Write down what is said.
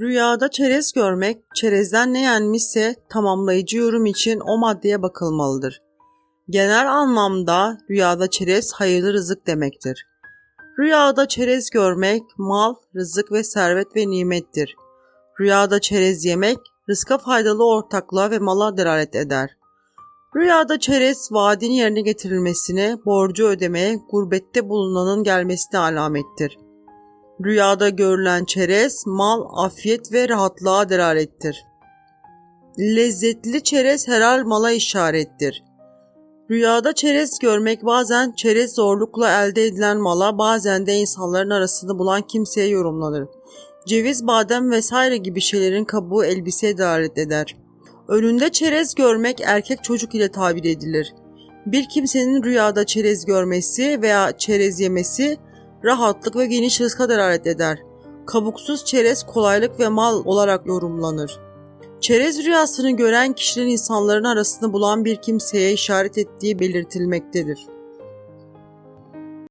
Rüyada çerez görmek, çerezden ne yenmişse tamamlayıcı yorum için o maddeye bakılmalıdır. Genel anlamda rüyada çerez hayırlı rızık demektir. Rüyada çerez görmek mal, rızık ve servet ve nimettir. Rüyada çerez yemek rızka faydalı ortaklığa ve mala delalet eder. Rüyada çerez vaadin yerine getirilmesine, borcu ödemeye, gurbette bulunanın gelmesine alamettir. Rüyada görülen çerez, mal, afiyet ve rahatlığa delalettir. Lezzetli çerez helal mala işarettir. Rüyada çerez görmek bazen çerez zorlukla elde edilen mala bazen de insanların arasında bulan kimseye yorumlanır. Ceviz, badem vesaire gibi şeylerin kabuğu elbiseye delalet eder. Önünde çerez görmek erkek çocuk ile tabir edilir. Bir kimsenin rüyada çerez görmesi veya çerez yemesi rahatlık ve geniş rızka delalet eder. Kabuksuz çerez kolaylık ve mal olarak yorumlanır. Çerez rüyasını gören kişinin insanların arasında bulan bir kimseye işaret ettiği belirtilmektedir.